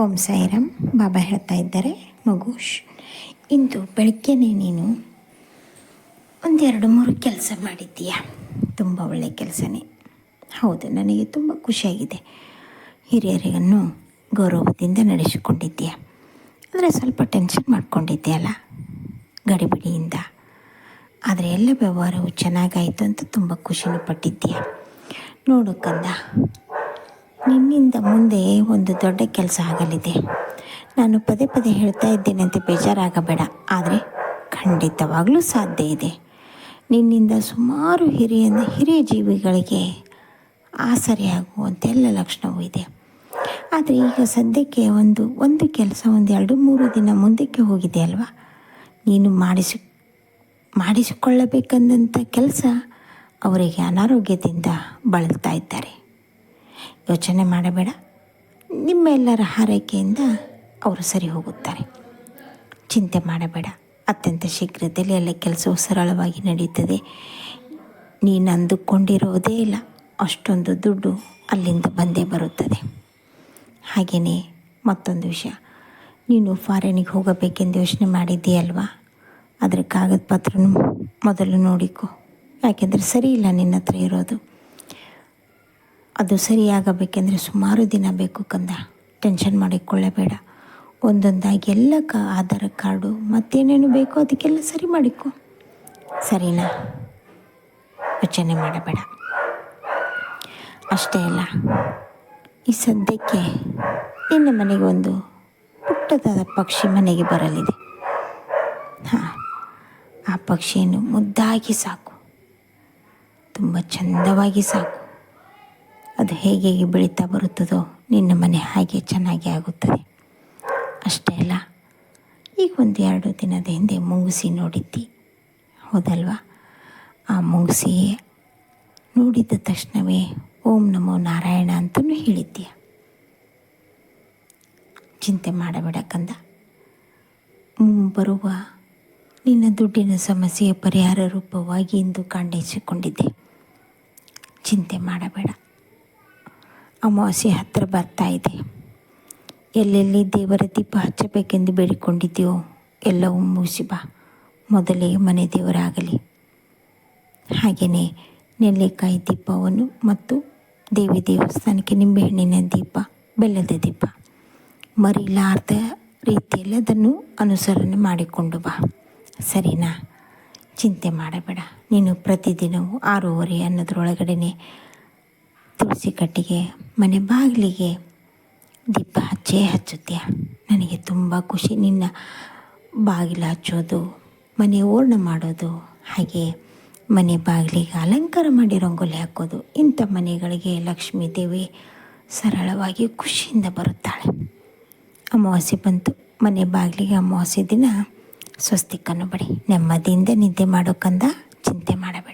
ಓಂ ಸಾಯಿರಾಮ್. ಬಾಬಾ ಹೇಳ್ತಾ ಇದ್ದಾರೆ ಮಗುಶ್ ಇಂದು ಬೆಳಗ್ಗೆನೇ ನೀನು ಒಂದೆರಡು ಮೂರು ಕೆಲಸ ಮಾಡಿದ್ದೀಯ? ತುಂಬ ಒಳ್ಳೆಯ ಕೆಲಸನೇ. ಹೌದು, ನನಗೆ ತುಂಬ ಖುಷಿಯಾಗಿದೆ. ಹಿರಿಯರಿಗನ್ನು ಗೌರವದಿಂದ ನಡೆಸಿಕೊಂಡಿದ್ದೀಯ? ಆದರೆ ಸ್ವಲ್ಪ ಟೆನ್ಷನ್ ಮಾಡ್ಕೊಂಡಿದ್ದೀಯಲ್ಲ, ಗಡಿಬಿಡಿಯಿಂದ. ಆದರೆ ಎಲ್ಲ ವ್ಯವಹಾರವು ಚೆನ್ನಾಗಾಯಿತು ಅಂತ ತುಂಬ ಖುಷಿನೂ ಪಟ್ಟಿದ್ದೀಯ? ನೋಡು ಕಂದ ನಿನ್ನಿಂದ ಮುಂದೆ ಒಂದು ದೊಡ್ಡ ಕೆಲಸ ಆಗಲಿದೆ. ನಾನು ಪದೇ ಪದೇ ಹೇಳ್ತಾ ಇದ್ದೇನೆ ಅಂತ ಬೇಜಾರಾಗಬೇಡ. ಆದರೆ ಖಂಡಿತವಾಗಲೂ ಸಾಧ್ಯ ಇದೆ. ನಿನ್ನಿಂದ ಸುಮಾರು ಹಿರಿಯ ಹಿರಿಯ ಜೀವಿಗಳಿಗೆ ಆಸರೆಯಾಗುವಂತೆಲ್ಲ ಲಕ್ಷಣವೂ ಇದೆ. ಆದರೆ ಈಗ ಸದ್ಯಕ್ಕೆ ಒಂದು ಒಂದು ಕೆಲಸ ಒಂದು ಎರಡು, ಮೂರು ದಿನ ಮುಂದಕ್ಕೆ ಹೋಗಿದೆ ಅಲ್ವಾ? ನೀನು ಮಾಡಿಸಿ ಮಾಡಿಸಿಕೊಳ್ಳಬೇಕಂದಂಥ ಕೆಲಸ ಅವರಿಗೆ ಅನಾರೋಗ್ಯದಿಂದ ಬಳಲ್ತಾ ಇದ್ದಾರೆ. ಯೋಚನೆ ಮಾಡಬೇಡ. ನಿಮ್ಮೆಲ್ಲರ ಹಾರೈಕೆಯಿಂದ ಅವರು ಸರಿ ಹೋಗುತ್ತಾರೆ. ಚಿಂತೆ ಮಾಡಬೇಡ. ಅತ್ಯಂತ ಶೀಘ್ರದಲ್ಲಿ ಎಲ್ಲ ಕೆಲಸವು ಸರಳವಾಗಿ ನಡೆಯುತ್ತದೆ ನೀನು ಅಂದುಕೊಂಡಿರೋದೇ ಇಲ್ಲ. ಅಷ್ಟೊಂದು ದುಡ್ಡು ಅಲ್ಲಿಂದ ಬಂದೇ ಬರುತ್ತದೆ. ಹಾಗೆಯೇ ಮತ್ತೊಂದು ವಿಷಯ. ನೀನು ಫಾರಿನಿಗೆ ಹೋಗಬೇಕೆಂದು ಯೋಚನೆ ಮಾಡಿದ್ದೀಯಲ್ವಾ? ಅದರ ಕಾಗದ ಪತ್ರನೂ ಮೊದಲು ನೋಡಿಕೊ. ಯಾಕೆಂದರೆ ಸರಿ ಇಲ್ಲ ನಿನ್ನ ಹತ್ರ ಇರೋದು. ಅದು ಸರಿಯಾಗಬೇಕೆಂದರೆ ಸುಮಾರು ದಿನ ಬೇಕು ಕಂದ. ಟೆನ್ಷನ್ ಮಾಡಿಕೊಳ್ಳಬೇಡ. ಒಂದೊಂದಾಗಿ ಎಲ್ಲ ಕ ಆಧಾರ ಕಾರ್ಡು ಮತ್ತೇನೇನು ಬೇಕೋ ಅದಕ್ಕೆಲ್ಲ ಸರಿ ಮಾಡಿಕೊ. ಸರಿನಾ? ಯೋಚನೆ ಮಾಡಬೇಡ. ಅಷ್ಟೇ ಅಲ್ಲ, ಈ ಸದ್ಯಕ್ಕೆ ನಿನ್ನ ಮನೆಗೆ ಒಂದು ಪುಟ್ಟದಾದ ಪಕ್ಷಿ ಮನೆಗೆ ಬರಲಿದೆ. ಹಾಂ, ಆ ಪಕ್ಷಿಯನ್ನು ಮುದ್ದಾಗಿ ಸಾಕು. ತುಂಬ ಚಂದವಾಗಿ ಸಾಕು. ಅದು ಹೇಗೆ ಹೇಗೆ ಬೆಳೀತಾ ಬರುತ್ತದೋ ನಿನ್ನ ಮನೆ ಹಾಗೆ ಚೆನ್ನಾಗಿ ಆಗುತ್ತದೆ. ಅಷ್ಟೇ ಅಲ್ಲ, ಈಗ ಒಂದು ಎರಡು ದಿನದ ಹಿಂದೆ ಮುಂಗುಸಿ ನೋಡಿದ್ದಿ? ಹೌದಲ್ವಾ? ಆ ಮುಂಗುಸಿ ನೋಡಿದ ತಕ್ಷಣವೇ ಓಂ ನಮೋ ನಾರಾಯಣ ಅಂತಲೂ ಹೇಳಿದ್ದೀಯ ಚಿಂತೆ ಮಾಡಬೇಡ ಕಂದ. ಬರುವ ನಿನ್ನ ದುಡ್ಡಿನ ಸಮಸ್ಯೆಯ ಪರಿಹಾರ ರೂಪವಾಗಿ ಇಂದು ಕಾಣಿಸಿಕೊಂಡಿದ್ದೆ ಚಿಂತೆ ಮಾಡಬೇಡ. ಅಮಾವಾಸ್ಯೆ ಹತ್ತಿರ ಬರ್ತಾ ಇದೆ. ಎಲ್ಲೆಲ್ಲಿ ದೇವರ ದೀಪ ಹಚ್ಚಬೇಕೆಂದು ಬೇಡಿಕೊಂಡಿದ್ದೀಯೋ ಎಲ್ಲವೂ ಮುಗಿಸಿ ಬಾ. ಮೊದಲೇ ಮನೆ ದೇವರಾಗಲಿ. ಹಾಗೆಯೇ ನೆಲ್ಲಿಕಾಯಿ ದೀಪವನ್ನು ಮತ್ತು ದೇವಿ ದೇವಸ್ಥಾನಕ್ಕೆ ನಿಂಬೆಹಣ್ಣಿನ ದೀಪ, ಬೆಲ್ಲದ ದೀಪ. ಮರಿಲಾರ್ದ ರೀತಿಯಲ್ಲಿ ಅದನ್ನು ಅನುಸರಣೆ ಮಾಡಿಕೊಂಡು ಬಾ. ಸರಿನಾ? ಚಿಂತೆ ಮಾಡಬೇಡ. ನೀನು ಪ್ರತಿದಿನವೂ ಆರೂವರೆ ಅನ್ನೋದ್ರೊಳಗಡೆ ತುಳಸಿ ಕಟ್ಟಿಗೆ ಮನೆ ಬಾಗಿಲಿಗೆ ದೀಪ ಹಚ್ಚೇ ಹಚ್ಚುತ್ತೀಯ ನನಗೆ ತುಂಬ ಖುಷಿ. ನಿನ್ನ ಬಾಗಿಲು ಹಚ್ಚೋದು, ಮನೆ ಓರ್ಣ ಮಾಡೋದು, ಹಾಗೆ ಮನೆ ಬಾಗಿಲಿಗೆ ಅಲಂಕಾರ ಮಾಡಿ ರಂಗೋಲಿ ಹಾಕೋದು, ಇಂಥ ಮನೆಗಳಿಗೆ ಲಕ್ಷ್ಮೀ ದೇವಿ ಸರಳವಾಗಿ ಖುಷಿಯಿಂದ ಬರುತ್ತಾಳೆ. ಅಮಾವಾಸ್ಯೆ ಬಂತು. ಮನೆ ಬಾಗಿಲಿಗೆ ಅಮಾವಾಸ್ಯೆ ದಿನ ಸ್ವಸ್ತಿಕನ್ನು ಬಡಿ ನೆಮ್ಮದಿಯಿಂದ ನಿದ್ದೆ ಮಾಡೋಕ್ಕಂದ ಚಿಂತೆ ಮಾಡಬೇಡ.